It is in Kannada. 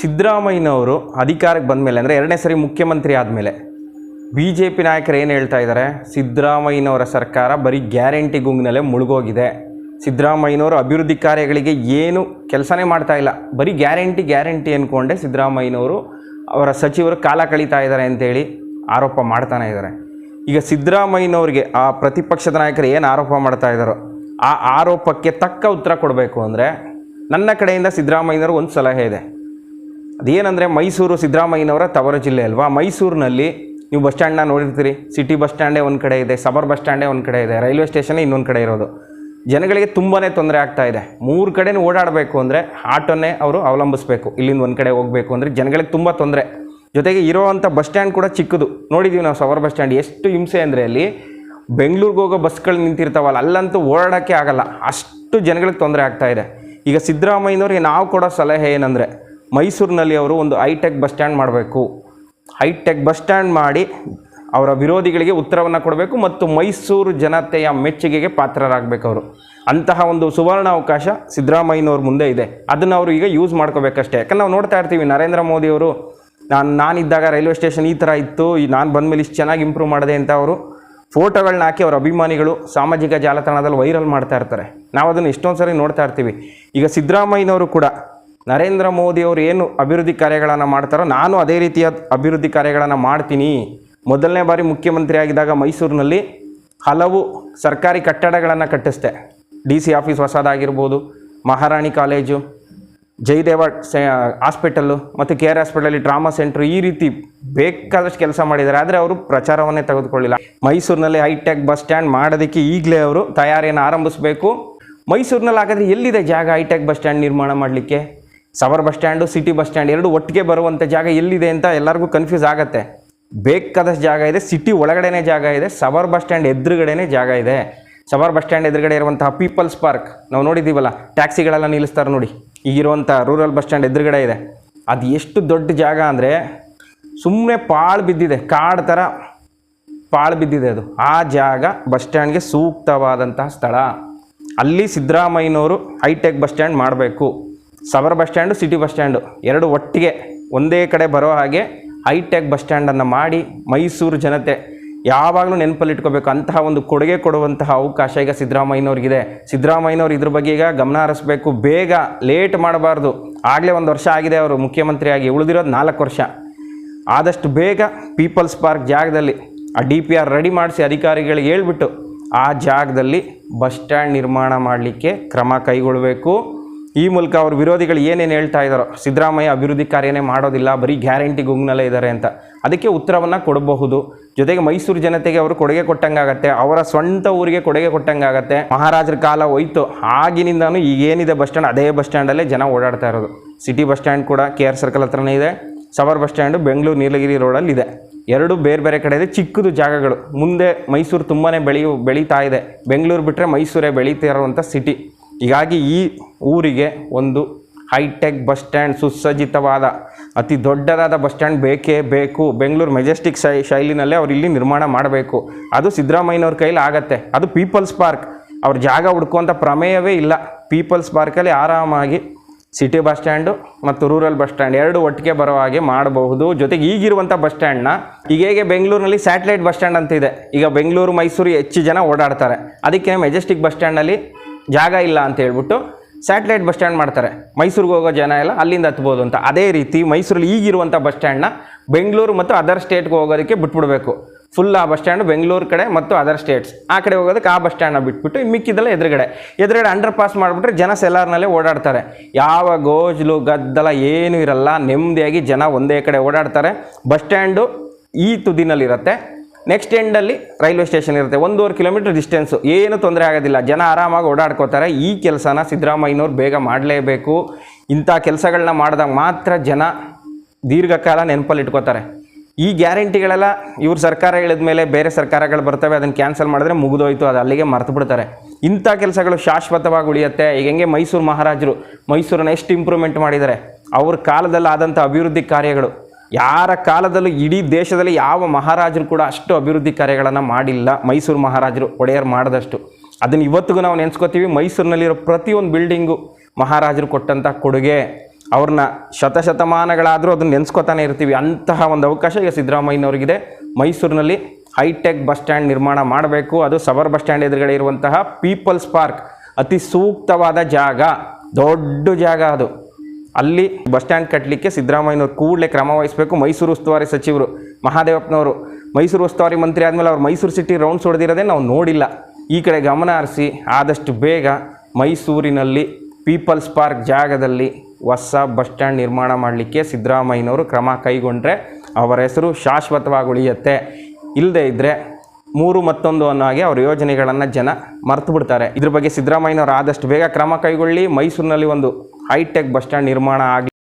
ಸಿದ್ದರಾಮಯ್ಯನವರು ಅಧಿಕಾರಕ್ಕೆ ಬಂದ ಮೇಲೆ ಅಂದರೆ ಎರಡನೇ ಸರಿ ಮುಖ್ಯಮಂತ್ರಿ ಆದಮೇಲೆ ಬಿ ಜೆ ಪಿ ನಾಯಕರು ಏನು ಹೇಳ್ತಾ ಇದ್ದಾರೆ ಸಿದ್ದರಾಮಯ್ಯನವರ ಸರ್ಕಾರ ಬರೀ ಗ್ಯಾರಂಟಿ ಗುಂಗಿನಲ್ಲೇ ಮುಳುಗೋಗಿದೆ. ಸಿದ್ದರಾಮಯ್ಯನವರು ಅಭಿವೃದ್ಧಿ ಕಾರ್ಯಗಳಿಗೆ ಏನು ಕೆಲಸನೇ ಮಾಡ್ತಾ ಇಲ್ಲ. ಬರೀ ಗ್ಯಾರಂಟಿ ಗ್ಯಾರಂಟಿ ಅಂದ್ಕೊಂಡೆ ಸಿದ್ದರಾಮಯ್ಯನವರು ಅವರ ಸಚಿವರು ಕಾಲ ಕಳೀತಾ ಇದ್ದಾರೆ ಅಂತೇಳಿ ಆರೋಪ ಮಾಡ್ತಾನೆ ಇದ್ದಾರೆ ಈಗ ಸಿದ್ದರಾಮಯ್ಯನವ್ರಿಗೆ ಆ ಪ್ರತಿಪಕ್ಷದ ನಾಯಕರು ಏನು ಆರೋಪ ಮಾಡ್ತಾ ಇದ್ದಾರೋ ಆ ಆರೋಪಕ್ಕೆ ತಕ್ಕ ಉತ್ತರ ಕೊಡಬೇಕು ಅಂದರೆ ನನ್ನ ಕಡೆಯಿಂದ ಸಿದ್ದರಾಮಯ್ಯನವರು ಒಂದು ಸಲಹೆ ಇದೆ. ಅದೇನಂದರೆ ಮೈಸೂರು ಸಿದ್ದರಾಮಯ್ಯನವರ ತವರು ಜಿಲ್ಲೆ ಅಲ್ವಾ? ಮೈಸೂರಿನಲ್ಲಿ ನೀವು ಬಸ್ ಸ್ಟ್ಯಾಂಡ್ನ ನೋಡಿರ್ತೀರಿ. ಸಿಟಿ ಬಸ್ ಸ್ಟ್ಯಾಂಡೇ ಒಂದು ಕಡೆ ಇದೆ, ಸಬರ್ ಬಸ್ ಸ್ಟ್ಯಾಂಡೇ ಒಂದು ಕಡೆ ಇದೆ, ರೈಲ್ವೆ ಸ್ಟೇಷನೇ ಇನ್ನೊಂದು ಕಡೆ ಇರೋದು. ಜನಗಳಿಗೆ ತುಂಬಾ ತೊಂದರೆ ಆಗ್ತಾ ಇದೆ. ಮೂರು ಕಡೆನೂ ಓಡಾಡಬೇಕು ಅಂದರೆ ಆಟೋನೇ ಅವರು ಅವಲಂಬಿಸಬೇಕು. ಇಲ್ಲಿಂದ ಒಂದು ಕಡೆ ಹೋಗಬೇಕು ಅಂದರೆ ಜನಗಳಿಗೆ ತುಂಬ ತೊಂದರೆ. ಜೊತೆಗೆ ಇರೋವಂಥ ಬಸ್ ಸ್ಟ್ಯಾಂಡ್ ಕೂಡ ಚಿಕ್ಕದು. ನೋಡಿದ್ದೀವಿ ನಾವು ಸವರ್ ಬಸ್ ಸ್ಟ್ಯಾಂಡ್. ಎಷ್ಟು ಹಿಂಸೆ ಅಂದರೆ ಅಲ್ಲಿ ಬೆಂಗಳೂರಿಗೆ ಹೋಗೋ ಬಸ್ಗಳು ನಿಂತಿರ್ತಾವಲ್ಲ, ಅಲ್ಲಂತೂ ಓಡಾಡೋಕ್ಕೆ ಆಗಲ್ಲ. ಅಷ್ಟು ಜನಗಳಿಗೆ ತೊಂದರೆ ಆಗ್ತಾ ಇದೆ. ಈಗ ಸಿದ್ದರಾಮಯ್ಯನವ್ರಿಗೆ ನಾವು ಕೊಡೋ ಸಲಹೆ ಏನಂದರೆ ಮೈಸೂರಿನಲ್ಲಿ ಅವರು ಒಂದು ಹೈಟೆಕ್ ಬಸ್ ಸ್ಟ್ಯಾಂಡ್ ಮಾಡಬೇಕು. ಹೈಟೆಕ್ ಬಸ್ ಸ್ಟ್ಯಾಂಡ್ ಮಾಡಿ ಅವರ ವಿರೋಧಿಗಳಿಗೆ ಉತ್ತರವನ್ನು ಕೊಡಬೇಕು ಮತ್ತು ಮೈಸೂರು ಜನತೆಯ ಮೆಚ್ಚುಗೆಗೆ ಪಾತ್ರರಾಗಬೇಕು ಅವರು. ಅಂತಹ ಒಂದು ಸುವರ್ಣ ಅವಕಾಶ ಸಿದ್ದರಾಮಯ್ಯನವ್ರ ಮುಂದೆ ಇದೆ. ಅದನ್ನು ಅವರು ಈಗ ಯೂಸ್ ಮಾಡ್ಕೋಬೇಕಷ್ಟೇ. ಯಾಕಂದರೆ ನಾವು ನೋಡ್ತಾ ಇರ್ತೀವಿ, ನರೇಂದ್ರ ಮೋದಿಯವರು ನಾನು, ನಾನಿದ್ದಾಗ ರೈಲ್ವೆ ಸ್ಟೇಷನ್ ಈ ಥರ ಇತ್ತು ನಾನು ಬಂದಮೇಲೆ ಇಷ್ಟು ಚೆನ್ನಾಗಿ ಇಂಪ್ರೂವ್ ಮಾಡಿದೆ ಅಂತ ಅವರು ಫೋಟೋಗಳನ್ನ ಹಾಕಿ ಅವರ ಅಭಿಮಾನಿಗಳು ಸಾಮಾಜಿಕ ಜಾಲತಾಣದಲ್ಲಿ ವೈರಲ್ ಮಾಡ್ತಾ ಇರ್ತಾರೆ. ನಾವು ಅದನ್ನು ಎಷ್ಟೊಂದು ಸರಿ ನೋಡ್ತಾ ಇರ್ತೀವಿ. ಈಗ ಸಿದ್ದರಾಮಯ್ಯನವರು ಕೂಡ ನರೇಂದ್ರ ಮೋದಿ ಅವರು ಏನು ಅಭಿವೃದ್ಧಿ ಕಾರ್ಯಗಳನ್ನು ಮಾಡ್ತಾರೋ ನಾನು ಅದೇ ರೀತಿಯ ಅಭಿವೃದ್ಧಿ ಕಾರ್ಯಗಳನ್ನು ಮಾಡ್ತೀನಿ. ಮೊದಲನೇ ಬಾರಿ ಮುಖ್ಯಮಂತ್ರಿ ಆಗಿದ್ದಾಗ ಮೈಸೂರಿನಲ್ಲಿ ಹಲವು ಸರ್ಕಾರಿ ಕಟ್ಟಡಗಳನ್ನು ಕಟ್ಟಿಸ್ದೆ. ಡಿ ಸಿ ಆಫೀಸ್ ಹೊಸದಾಗಿರ್ಬೋದು, ಮಹಾರಾಣಿ ಕಾಲೇಜು, ಜಯದೇವ ಸೆ, ಹಾಸ್ಪಿಟಲ್ಲು ಮತ್ತು ಕೆ ಆರ್ ಹಾಸ್ಪಿಟಲಲ್ಲಿ ಡ್ರಾಮಾ ಸೆಂಟ್ರು ಈ ರೀತಿ ಬೇಕಾದಷ್ಟು ಕೆಲಸ ಮಾಡಿದ್ದಾರೆ. ಆದರೆ ಅವರು ಪ್ರಚಾರವನ್ನೇ ತೆಗೆದುಕೊಳ್ಳಿಲ್ಲ. ಮೈಸೂರಿನಲ್ಲಿ ಹೈಟೆಕ್ ಬಸ್ ಸ್ಟ್ಯಾಂಡ್ ಮಾಡೋದಕ್ಕೆ ಈಗಲೇ ಅವರು ತಯಾರಿಯನ್ನು ಆರಂಭಿಸಬೇಕು. ಮೈಸೂರಿನಲ್ಲಿ ಹಾಗಾದರೆ ಎಲ್ಲಿದೆ ಜಾಗ ಹೈಟೆಕ್ ಬಸ್ ಸ್ಟ್ಯಾಂಡ್ ನಿರ್ಮಾಣ ಮಾಡಲಿಕ್ಕೆ? ಸವರ್ bus stand, city bus stand ಎರಡು ಒಟ್ಟಿಗೆ ಬರುವಂಥ ಜಾಗ ಎಲ್ಲಿದೆ ಅಂತ ಎಲ್ಲರಿಗೂ ಕನ್ಫ್ಯೂಸ್ ಆಗುತ್ತೆ. ಬೇಕಾದಷ್ಟು ಜಾಗ ಇದೆ, ಸಿಟಿ ಒಳಗಡೆನೇ ಜಾಗ ಇದೆ, ಸವರ್ ಬಸ್ ಸ್ಟ್ಯಾಂಡ್ ಎದುರುಗಡೆನೇ ಜಾಗ ಇದೆ. ಸವರ್ ಬಸ್ ಸ್ಟ್ಯಾಂಡ್ ಎದುರುಗಡೆ ಇರುವಂತಹ ಪೀಪಲ್ಸ್ ಪಾರ್ಕ್, ನಾವು ನೋಡಿದ್ದೀವಲ್ಲ, ಟ್ಯಾಕ್ಸಿಗಳೆಲ್ಲ ನಿಲ್ಲಿಸ್ತಾರೆ ನೋಡಿ. ಈಗಿರುವಂಥ ರೂರಲ್ ಬಸ್ ಸ್ಟ್ಯಾಂಡ್ ಎದುರುಗಡೆ ಇದೆ. ಅದು ಎಷ್ಟು ದೊಡ್ಡ ಜಾಗ ಅಂದರೆ ಸುಮ್ಮನೆ ಪಾಳು ಬಿದ್ದಿದೆ, ಕಾಡು ಥರ ಪಾಳು ಬಿದ್ದಿದೆ ಅದು. ಆ ಜಾಗ ಬಸ್ ಸ್ಟ್ಯಾಂಡ್ಗೆ ಸೂಕ್ತವಾದಂತಹ ಸ್ಥಳ. ಅಲ್ಲಿ ಸಿದ್ದರಾಮಯ್ಯನವರು ಹೈಟೆಕ್ ಬಸ್ ಸ್ಟ್ಯಾಂಡ್ ಮಾಡಬೇಕು. ಸವರ್ bus stand city bus stand ಎರಡು ಒಟ್ಟಿಗೆ ಒಂದೇ ಕಡೆ ಬರೋ ಹಾಗೆ ಹೈಟೆಕ್ ಬಸ್ ಸ್ಟ್ಯಾಂಡನ್ನು ಮಾಡಿ ಮೈಸೂರು ಜನತೆ ಯಾವಾಗಲೂ ನೆನಪಲ್ಲಿಟ್ಕೋಬೇಕು. ಅಂತಹ ಒಂದು ಕೊಡುಗೆ ಕೊಡುವಂತಹ ಅವಕಾಶ ಈಗ ಸಿದ್ದರಾಮಯ್ಯನವ್ರಿಗಿದೆ. ಸಿದ್ದರಾಮಯ್ಯನವ್ರು ಇದ್ರ ಬಗ್ಗೆ ಈಗ ಗಮನ ಹರಿಸ್ಬೇಕು. ಬೇಗ ಲೇಟ್ ಮಾಡಬಾರ್ದು. ಆಗಲೇ ಒಂದು ವರ್ಷ ಆಗಿದೆ ಅವರು ಮುಖ್ಯಮಂತ್ರಿಯಾಗಿ. ಉಳಿದಿರೋದು ನಾಲ್ಕು ವರ್ಷ. ಆದಷ್ಟು ಬೇಗ ಪೀಪಲ್ಸ್ ಪಾರ್ಕ್ ಜಾಗದಲ್ಲಿ ಆ ಡಿ ಪಿ ಆರ್ ರೆಡಿ ಮಾಡಿಸಿ ಅಧಿಕಾರಿಗಳಿಗೆ ಹೇಳ್ಬಿಟ್ಟು ಆ ಜಾಗದಲ್ಲಿ ಬಸ್ ಸ್ಟ್ಯಾಂಡ್ ನಿರ್ಮಾಣ ಮಾಡಲಿಕ್ಕೆ ಕ್ರಮ ಕೈಗೊಳ್ಳಬೇಕು ಈ ಮೂಲಕ ಅವ್ರ ವಿರೋಧಿಗಳು ಏನೇನು ಹೇಳ್ತಾ ಇದ್ದಾರೋ ಸಿದ್ದರಾಮಯ್ಯ ಅಭಿವೃದ್ಧಿ ಕಾರ್ಯನೇ ಮಾಡೋದಿಲ್ಲ, ಬರೀ ಗ್ಯಾರಂಟಿ ಗುಂಗ್ನಲ್ಲೇ ಇದ್ದಾರೆ ಅಂತ. ಅದಕ್ಕೆ ಉತ್ತರವನ್ನು ಕೊಡಬಹುದು. ಜೊತೆಗೆ ಮೈಸೂರು ಜನತೆಗೆ ಅವರು ಕೊಡುಗೆ ಕೊಟ್ಟಂಗಾಗತ್ತೆ, ಅವರ ಸ್ವಂತ ಊರಿಗೆ ಕೊಡುಗೆ ಕೊಟ್ಟಂಗಾಗತ್ತೆ. ಮಹಾರಾಜರ ಕಾಲ ಹೋಯ್ತು, ಆಗಿನಿಂದನೂ ಈಗೇನಿದೆ ಬಸ್ ಸ್ಟ್ಯಾಂಡ್, ಅದೇ ಬಸ್ ಸ್ಟ್ಯಾಂಡಲ್ಲೇ ಜನ ಓಡಾಡ್ತಾ ಇರೋದು. ಸಿಟಿ ಬಸ್ ಸ್ಟ್ಯಾಂಡ್ ಕೂಡ ಕೆ ಆರ್ ಸರ್ಕಲ್ ಹತ್ರನೇ ಇದೆ ಸವರ್ ಬಸ್ ಸ್ಟ್ಯಾಂಡು ಬೆಂಗಳೂರು ನೀಲಗಿರಿ ರೋಡಲ್ಲಿ ಇದೆ. ಎರಡು ಬೇರೆ ಬೇರೆ ಕಡೆ ಇದೆ, ಚಿಕ್ಕದು ಜಾಗಗಳು. ಮುಂದೆ ಮೈಸೂರು ತುಂಬಾ ಬೆಳೆಯು ಬೆಳೀತಾ ಇದೆ. ಬೆಂಗಳೂರು ಬಿಟ್ಟರೆ ಮೈಸೂರೇ ಬೆಳೀತಾ ಇರೋವಂಥ ಸಿಟಿ ಹೀಗಾಗಿ ಈ ಊರಿಗೆ ಒಂದು ಹೈಟೆಕ್ ಬಸ್ ಸ್ಟ್ಯಾಂಡ್ ಸುಸಜ್ಜಿತವಾದ, ಅತಿ ದೊಡ್ಡದಾದ ಬಸ್ ಸ್ಟ್ಯಾಂಡ್ ಬೇಕೇ ಬೇಕು. ಬೆಂಗಳೂರು ಮೆಜೆಸ್ಟಿಕ್ ಶೈ, ಶೈಲಿನಲ್ಲೇ ಅವ್ರು ಇಲ್ಲಿ ನಿರ್ಮಾಣ ಮಾಡಬೇಕು. ಅದು ಸಿದ್ದರಾಮಯ್ಯನವ್ರ ಕೈಲಿ ಆಗತ್ತೆ. ಅದು ಪೀಪಲ್ಸ್ ಪಾರ್ಕ್. ಅವ್ರ ಜಾಗ ಹುಡ್ಕೋಂಥ ಪ್ರಮೇಯವೇ ಇಲ್ಲ. ಪೀಪಲ್ಸ್ ಪಾರ್ಕಲ್ಲಿ ಆರಾಮಾಗಿ ಸಿಟಿ ಬಸ್ ಸ್ಟ್ಯಾಂಡು ಮತ್ತು ರೂರಲ್ ಬಸ್ ಸ್ಟ್ಯಾಂಡ್ ಎರಡು ಒಟ್ಟಿಗೆ ಬರೋ ಹಾಗೆ ಮಾಡಬಹುದು. ಜೊತೆಗೆ ಈಗಿರುವಂಥ ಬಸ್ ಸ್ಟ್ಯಾಂಡ್ನ, ಈಗ ಹೇಗೆ ಬೆಂಗಳೂರಿನಲ್ಲಿ ಸ್ಯಾಟಲೈಟ್ ಬಸ್ ಸ್ಟ್ಯಾಂಡ್ ಅಂತ ಇದೆ ಈಗ ಬೆಂಗಳೂರು ಮೈಸೂರು ಹೆಚ್ಚು ಜನ ಓಡಾಡ್ತಾರೆ. ಅದಕ್ಕೆ ಮೆಜೆಸ್ಟಿಕ್ ಬಸ್ ಸ್ಟ್ಯಾಂಡಲ್ಲಿ ಜಾಗ ಇಲ್ಲ ಅಂತ ಹೇಳ್ಬಿಟ್ಟು ಸ್ಯಾಟಲೈಟ್ ಬಸ್ ಸ್ಟ್ಯಾಂಡ್ ಮಾಡ್ತಾರೆ. ಮೈಸೂರಿಗೆ ಹೋಗೋ ಜನ ಎಲ್ಲ ಅಲ್ಲಿಂದ ಹತ್ಬೋದು ಅಂತ. ಅದೇ ರೀತಿ ಮೈಸೂರಲ್ಲಿ ಈಗಿರುವಂಥ ಬಸ್ ಸ್ಟ್ಯಾಂಡ್ನ ಬೆಂಗಳೂರು ಮತ್ತು ಅದರ್ ಸ್ಟೇಟ್ಗೆ ಹೋಗೋದಕ್ಕೆ ಬಿಟ್ಬಿಡ್ಬೇಕು. ಫುಲ್ ಆ ಬಸ್ ಸ್ಟ್ಯಾಂಡ್ ಬೆಂಗಳೂರು ಕಡೆ ಮತ್ತು ಅದರ್ ಸ್ಟೇಟ್ಸ್. ಆ ಕಡೆ ಹೋಗೋದಕ್ಕೆ ಆ ಬಸ್ ಸ್ಟ್ಯಾಂಡ್ನ ಬಿಟ್ಬಿಟ್ಟು ಮಿಕ್ಕಿದೆಲ್ಲ ಮಿಕ್ಕಿದ್ದೆಲ್ಲ ಎದುರುಗಡೆ. ಎದುರುಗಡೆ ಅಂಡರ್ ಪಾಸ್ ಮಾಡಿಬಿಟ್ರೆ ಜನ ಸೆಲಾರ್ನಲ್ಲೇ ಓಡಾಡ್ತಾರೆ. ಯಾವ ಗೋಜ್ಲು ಗದ್ದಲ ಏನೂ ಇರಲ್ಲ. ನೆಮ್ಮದಿಯಾಗಿ ಜನ ಒಂದೇ ಕಡೆ ಓಡಾಡ್ತಾರೆ. ಬಸ್ ಸ್ಟ್ಯಾಂಡು ಈ ತುದಿನಲ್ಲಿರುತ್ತೆ. ನೆಕ್ಸ್ಟ್ ಎಂಡಲ್ಲಿ ರೈಲ್ವೆ ಸ್ಟೇಷನ್ ಇರುತ್ತೆ. ಒಂದೂವರೆ ಕಿಲೋಮೀಟರ್ ಡಿಸ್ಟೆನ್ಸು ಏನು ತೊಂದರೆ ಆಗೋದಿಲ್ಲ. ಜನ ಆರಾಮಾಗಿ ಓಡಾಡ್ಕೋತಾರೆ. ಈ ಕೆಲಸನ ಸಿದ್ದರಾಮಯ್ಯನವ್ರು ಬೇಗ ಮಾಡಲೇಬೇಕು. ಇಂಥ ಕೆಲಸಗಳನ್ನ ಮಾಡಿದಾಗ ಮಾತ್ರ ಜನ ದೀರ್ಘಕಾಲ ನೆನಪಲ್ಲಿ ಇಟ್ಕೋತಾರೆ. ಈ ಗ್ಯಾರಂಟಿಗಳೆಲ್ಲ ಇವ್ರ ಸರ್ಕಾರ ಹೇಳಿದ ಮೇಲೆ ಬೇರೆ ಸರ್ಕಾರಗಳು ಬರ್ತವೆ. ಅದನ್ನು ಕ್ಯಾನ್ಸಲ್ ಮಾಡಿದ್ರೆ ಮುಗಿದೋಯ್ತು. ಅದು ಅಲ್ಲಿಗೆ ಮರ್ತು ಬಿಡ್ತಾರೆ. ಇಂಥ ಕೆಲಸಗಳು ಶಾಶ್ವತವಾಗಿ ಉಳಿಯುತ್ತೆ. ಈಗ ಹೆಂಗೆ ಮೈಸೂರು ಮಹಾರಾಜರು ಮೈಸೂರನ್ನ ಎಷ್ಟು ಇಂಪ್ರೂವ್ಮೆಂಟ್ ಮಾಡಿದ್ದಾರೆ. ಅವ್ರ ಕಾಲದಲ್ಲಾದಂಥ ಅಭಿವೃದ್ಧಿ ಕಾರ್ಯಗಳು. ಯಾರ ಕಾಲದಲ್ಲೂ ಇಡೀ ದೇಶದಲ್ಲಿ ಯಾವ ಮಹಾರಾಜರು ಕೂಡ ಅಷ್ಟು ಅಭಿವೃದ್ಧಿ ಕಾರ್ಯಗಳನ್ನು ಮಾಡಿಲ್ಲ. ಮೈಸೂರು ಮಹಾರಾಜರು ಒಡೆಯರ್ ಮಾಡಿದಷ್ಟು. ಅದನ್ನು ಇವತ್ತಿಗೂ ನಾವು ನೆನೆಸ್ಕೋತೀವಿ, ಮೈಸೂರಿನಲ್ಲಿರೋ ಪ್ರತಿಯೊಂದು ಬಿಲ್ಡಿಂಗು ಮಹಾರಾಜರು ಕೊಟ್ಟಂಥ ಕೊಡುಗೆ. ಅವ್ರನ್ನ ಶತಶತಮಾನಗಳಾದರೂ ಅದನ್ನು ನೆನೆಸ್ಕೋತಾನೆ ಇರ್ತೀವಿ. ಅಂತಹ ಒಂದು ಅವಕಾಶ ಈಗ ಸಿದ್ದರಾಮಯ್ಯನವ್ರಿಗಿದೆ. ಮೈಸೂರಿನಲ್ಲಿ ಹೈಟೆಕ್ ಬಸ್ ಸ್ಟ್ಯಾಂಡ್ ನಿರ್ಮಾಣ ಮಾಡಬೇಕು. ಅದು ಸಬರ್ ಬಸ್ ಸ್ಟ್ಯಾಂಡ್ ಎದುರುಗಡೆ ಇರುವಂತಹ ಪೀಪಲ್ಸ್ ಪಾರ್ಕ್. ಅತಿ ಸೂಕ್ತವಾದ ಜಾಗ. ದೊಡ್ಡ ಜಾಗ ಅದು. ಅಲ್ಲಿ ಬಸ್ ಸ್ಟ್ಯಾಂಡ್ ಕಟ್ಟಲಿಕ್ಕೆ ಸಿದ್ದರಾಮಯ್ಯನವ್ರು ಕೂಡಲೇ ಕ್ರಮ ವಹಿಸಬೇಕು. ಮೈಸೂರು ಉಸ್ತುವಾರಿ ಸಚಿವರು, ಮಹಾದೇವಪ್ಪನವರು. ಮೈಸೂರು ಉಸ್ತುವಾರಿ ಮಂತ್ರಿ ಆದಮೇಲೆ ಅವ್ರು ಮೈಸೂರು ಸಿಟಿ ರೌಂಡ್ಸ್ ಹೊಡೆದಿರೋದೇ ನಾವು ನೋಡಿಲ್ಲ. ಈ ಕಡೆ ಗಮನ ಹರಿಸಿ ಆದಷ್ಟು ಬೇಗ ಮೈಸೂರಿನಲ್ಲಿ ಪೀಪಲ್ಸ್ ಪಾರ್ಕ್ ಜಾಗದಲ್ಲಿ ಹೊಸ ಬಸ್ ಸ್ಟ್ಯಾಂಡ್ ನಿರ್ಮಾಣ ಮಾಡಲಿಕ್ಕೆ ಸಿದ್ದರಾಮಯ್ಯನವರು ಕ್ರಮ ಕೈಗೊಂಡ್ರೆ ಅವರ ಹೆಸರು ಶಾಶ್ವತವಾಗಿ ಉಳಿಯುತ್ತೆ. ಇಲ್ಲದೇ ಇದ್ದರೆ ಮೂರು ಮತ್ತೊಂದು ಅನ್ನೋ ಹಾಗೆ ಅವ್ರ ಯೋಜನೆಗಳನ್ನು ಜನ ಮರ್ತು ಬಿಡ್ತಾರೆ. ಇದ್ರ ಬಗ್ಗೆ ಸಿದ್ದರಾಮಯ್ಯನವರು ಆದಷ್ಟು ಬೇಗ ಕ್ರಮ ಕೈಗೊಳ್ಳಿ. ಮೈಸೂರಿನಲ್ಲಿ ಒಂದು ಹೈಟೆಕ್ ಬಸ್ ಸ್ಟ್ಯಾಂಡ್ ನಿರ್ಮಾಣ ಆಗಲಿ